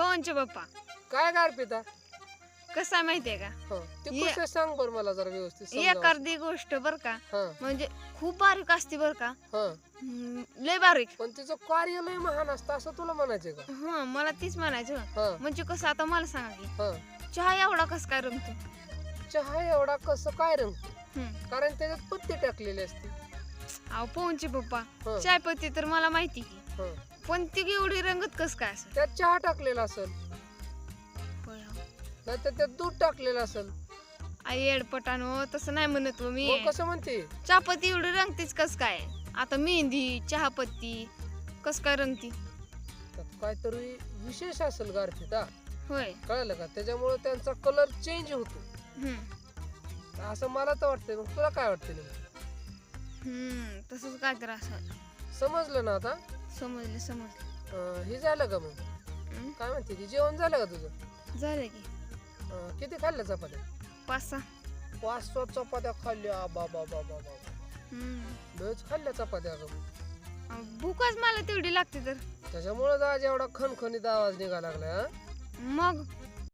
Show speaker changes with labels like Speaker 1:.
Speaker 1: पवनचे पप्पा.
Speaker 2: काय गार पिता
Speaker 1: कसं आहे माहितीये का?
Speaker 2: हं. ते
Speaker 1: ये-
Speaker 2: कसं सांग बर मला जरा व्यवस्थित.
Speaker 1: अर्धी गोष्ट बर का
Speaker 2: हं,
Speaker 1: म्हणजे खूप बारीक असते बर का.
Speaker 2: हं.
Speaker 1: हम्म, लय बारीक.
Speaker 2: पण तिचं कार्य लय महान असतं असं तुला म्हणायचंय का?
Speaker 1: हा मला तीच म्हणायचं.
Speaker 2: हं,
Speaker 1: म्हणजे कसं आता मला सांगा की
Speaker 2: हं.
Speaker 1: चहा एवढा कस काय रंगतो
Speaker 2: चहा एवढा कसं काय रंग
Speaker 1: हम्म.
Speaker 2: कारण त्याच्यात पत्ती टाकलेली असते.
Speaker 1: अहो पवनचे पप्पा
Speaker 2: हं,
Speaker 1: चाय पत्ती तर मला माहिती की.
Speaker 2: हं.
Speaker 1: पण ती एवढी रंगत कस काय असं
Speaker 2: त्यात चहा टाकलेला असेल.
Speaker 1: होय हो.
Speaker 2: नाहीतर त्यात दूध टाकलेलं असेल.
Speaker 1: आई एडपटानो तसं नाही म्हणत हो मी.
Speaker 2: मग कसं म्हणते?
Speaker 1: चहापत्ती एवढी रंगतीच कस काय? आता मेहंदी चहापत्ती कस काय रंगती?
Speaker 2: त्यात काहीतरी विशेष असेल गारपीट
Speaker 1: होय.
Speaker 2: कळलं का? त्याच्यामुळे त्यांचा कलर चेंज होतो.
Speaker 1: हम्म.
Speaker 2: असं मला तर वाटतंय. मग तुला काय वाटतं नेमकं?
Speaker 1: हम्म तसंच काय तर असं
Speaker 2: समजलं ना आता?
Speaker 1: समजलं समजलं.
Speaker 2: अं, हे झालं का मग? काय म्हणते ती जेवण झालं का तुझं?
Speaker 1: झालं की.
Speaker 2: अं, किती खाल्ल्या चपात्या?
Speaker 1: पाच सहा.
Speaker 2: पाच सहा चपात्या खाल्ल्या. बाबा बाबा बाबा
Speaker 1: हम्म.
Speaker 2: लयच खाल्ल्या चपात्या अगं.
Speaker 1: अहो, भूकच मला तेवढी लागते तर.
Speaker 2: त्याच्यामुळे आज एवढा खणखणीत आवाज निघायला लागला हा?
Speaker 1: मग?